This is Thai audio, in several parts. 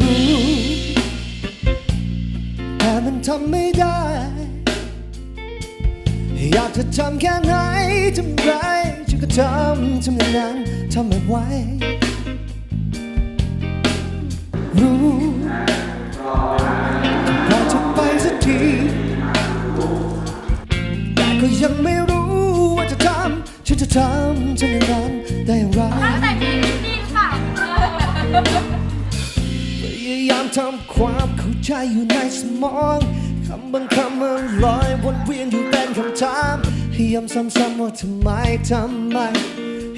รู้ แต่มันทำไม่ได้ อยากจะทำแค่ไหนทำไรฉันก็ทำทำอย่างนั้นทำไม่ไหวรู้พอจะไปสักทีแต่ก็ยังไม่รู้ว่าจะทำฉันจะทำทำอย่างนั้น ทำความเข้าใจอยู่ในสมองคำบางคำมันลอยวนเวียนอยู่เป็นคำถามพยายามซ้ำๆว่าทำไมทำไม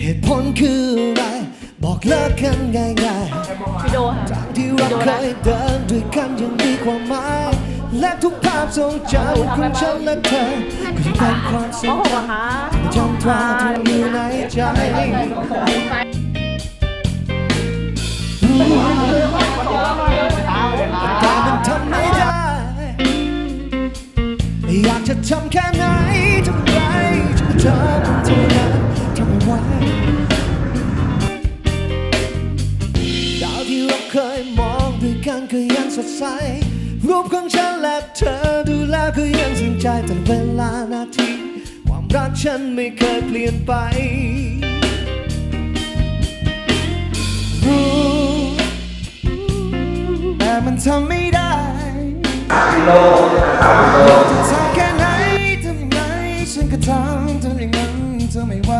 เหตุผลคืออะไร บอกเลิกกันง่ายวิดีโอค่ะ ๆทางที่เราเคยเดินด้วยกันยังมีความหมาย และทุกภาพทรงจำของฉันและเธอก็ยังเป็นความทรโอ้งโหจำคะ จำตราที่อยู่ในใจ อยากจะทำแค่ไหนทำไรจะทำเท่านั้นทำไม่ไหวดาวที่เราเคยมองด้วยกันก็ยังสดใส รูปของฉันและเธอดูแล้วก็ยังสนใจแต่เวลานาที ความรักฉันไม่เคยเปลี่ยนไป รู้แต่มันทำไม่ได้จะ ฉันก็ทำทำอย่างนั้นเธอไม่ไหว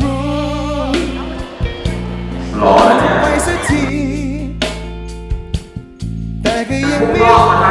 รู้รอแล้วเนี่ยไปสักทีแต่ก็ยังไม่